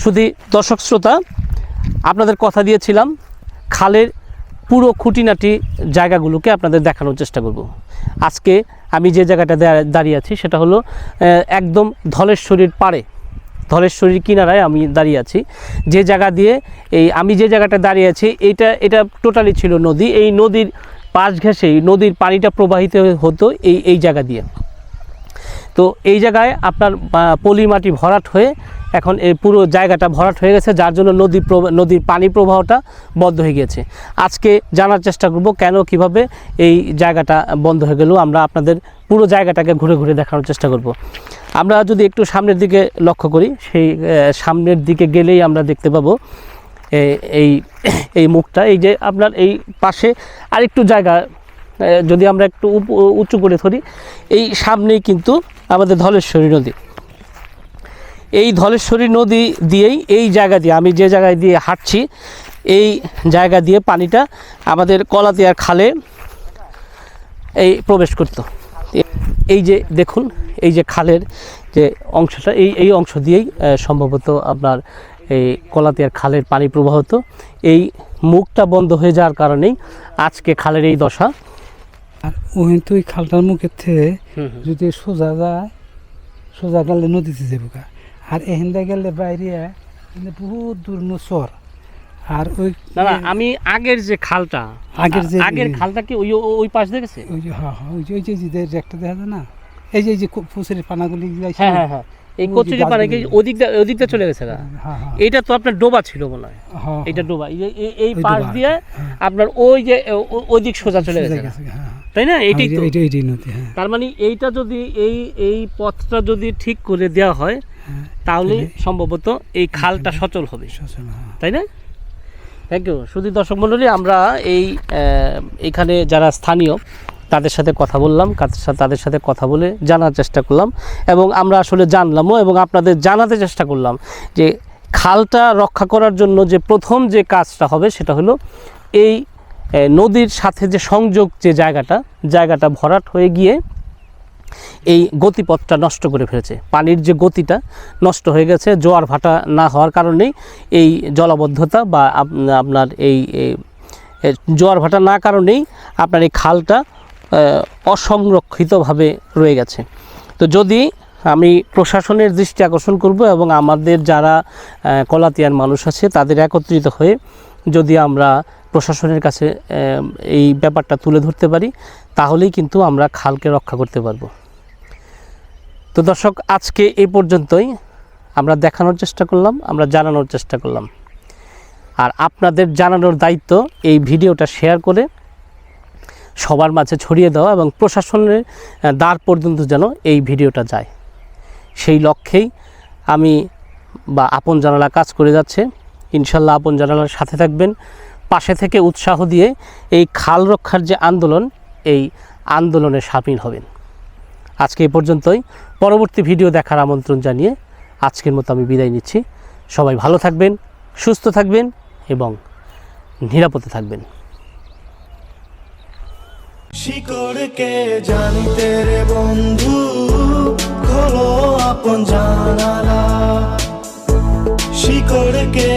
শুধু দর্শক শ্রোতা, আপনাদের কথা দিয়েছিলাম, খালের পুরো খুঁটিনাটি জায়গাগুলোকে আপনাদের দেখানোর চেষ্টা করব। আজকে আমি যে জায়গাটা দাঁড়িয়ে আছি সেটা হলো একদম ধলেশ্বরীর পাড়ে, ধলেশ্বরীর কিনারায় আমি দাঁড়িয়ে আছি। যে জায়গা দিয়ে এই, আমি যে জায়গাটা দাঁড়িয়ে আছি, এইটা, এটা টোটালি ছিল নদী। এই নদীর পাশ ঘেঁষেই নদীর পানিটা প্রবাহিত হতো এই এই জায়গা দিয়ে। তো এই জায়গায় আপনার পলি মাটি ভরাট হয়ে এখন এই পুরো জায়গাটা ভরাট হয়ে গেছে, যার জন্য নদী নদীর পানি প্রবাহটা বন্ধ হয়ে গেছে আজকে জানার চেষ্টা করব কেন, কীভাবে এই জায়গাটা বন্ধ হয়ে গেল, আমরা আপনাদের পুরো জায়গাটাকে ঘুরে ঘুরে দেখানোর চেষ্টা করব। আমরা যদি একটু সামনের দিকে লক্ষ্য করি, সেই সামনের দিকে গেলেই আমরা দেখতে পাবো এই এই মুখটা। এই যে আপনার এই পাশে আরেকটু জায়গা যদি আমরা একটু উঁচু করে ধরি, এই সামনেই কিন্তু আমাদের ধলেশ্বরী নদী। এই ধলেশ্বরী নদী দিয়েই এই জায়গা দিয়ে, আমি যে জায়গায় দিয়ে হাঁটছি, এই জায়গা দিয়ে পানিটা আমাদের কলাতিয়ার খালে এই প্রবেশ করত। এই যে দেখুন, এই যে খালের যে অংশটা, এই এই অংশ দিয়েই সম্ভবত আপনার এই কলাতিয়ার খালের পানি প্রবাহিত। এই মুখটা বন্ধ হয়ে যাওয়ার কারণেই আজকে খালের এই দশা আর ওই তো ওই খালটার মুখের থেকে যদি সোজা যায় সোজা গেলে নদীতে যাব গা। আর এখানটা গেলে বাইরে এখানে বহুত দূর নসর আর ওই না না আমি আগের যে খালটা আগের যে- আগের খালটা কি ওই ওই- পাশ দেখেছে ওই যে হ্যাঁ হ্যাঁ ওই যে ওই যে যে একটা দেখা যায় না? এই যে এই যে ফুসের পানাগুলি হ্যাঁ হ্যাঁ হ্যাঁ। এই কচুরি পানে কি। ওদিকটা ওদিকটা চলে গেছে গা? হ্যাঁ হ্যাঁ এটা তো আপনার ডোবা ছিল মনে হয়। হ্যাঁ এটা ডোবা। এই পাশ দিয়ে হ্যাঁ। আপনার ওই যে ওদিক সোজা চলে গেছে গেছে, হ্যাঁ। তাই না? এইটাই তো। এইটা এইটাই নদী হ্যাঁ। তার মানে এইটা যদি এই এই পথটা যদি ঠিক করে দেওয়া হয় হ্যাঁ তাহলে সম্ভবত এই খালটা সচল হবে। শোষণ, হ্যাঁ। তাই না? থ্যাংক ইউ শুধু দর্শক মণ্ডলী আমরা এই এখানে যারা স্থানীয় তাদের সাথে কথা বললাম তাদের সাথে কথা বলে জানার চেষ্টা করলাম এবং আমরা আসলে জানলামও এবং আপনাদের জানাতে চেষ্টা করলাম যে খালটা রক্ষা করার জন্য যে প্রথম যে কাজটা হবে সেটা হলো এই নদীর সাথে যে সংযোগ যে জায়গাটা জায়গাটা ভরাট হয়ে গিয়ে এই গতিপথটা নষ্ট করে ফেলেছে। পানির যে গতিটা নষ্ট হয়ে গেছে, জোয়ার ভাটা না হওয়ার কারণেই এই জলাবদ্ধতা বা আপনার এই জোয়ার ভাটা না কারণেই আপনার এই খালটা অসংরক্ষিতভাবে রয়ে গেছে। তো যদি আমি প্রশাসনের দৃষ্টি আকর্ষণ করব এবং আমাদের যারা কলাতিয়ার মানুষ আছে, তাদের একত্রিত হয়ে যদি আমরা প্রশাসনের কাছে এই ব্যাপারটা তুলে ধরতে পারি, তাহলেই কিন্তু আমরা খালকে রক্ষা করতে পারব। তো দর্শক, আজকে এই পর্যন্তই। আমরা দেখানোর চেষ্টা করলাম, আমরা জানানোর চেষ্টা করলাম। আর আপনাদের জানানোর দায়িত্ব এই ভিডিওটা শেয়ার করে সবার মাঝে ছড়িয়ে দেওয়া এবং প্রশাসনের দ্বার পর্যন্ত যেন এই ভিডিওটা যায়। সেই লক্ষ্যেই আমি বা আপন জানালা কাজ করে যাচ্ছে। ইনশাল্লাহ আপন জানালার সাথে থাকবেন। পাশে থেকে উৎসাহ দিয়ে এই খাল রক্ষার যে আন্দোলন, এই আন্দোলনে সামিল হবেন। আজকে এই পর্যন্তই। পরবর্তী ভিডিও দেখার আমন্ত্রণ জানিয়ে আজকের মতো আমি বিদায় নিচ্ছি। সবাই ভালো থাকবেন, সুস্থ থাকবেন এবং নিরাপদে থাকবেন। শিকড়কে জানিতে রে বন্ধু, খোলো আপন জানালা। শিকড়কে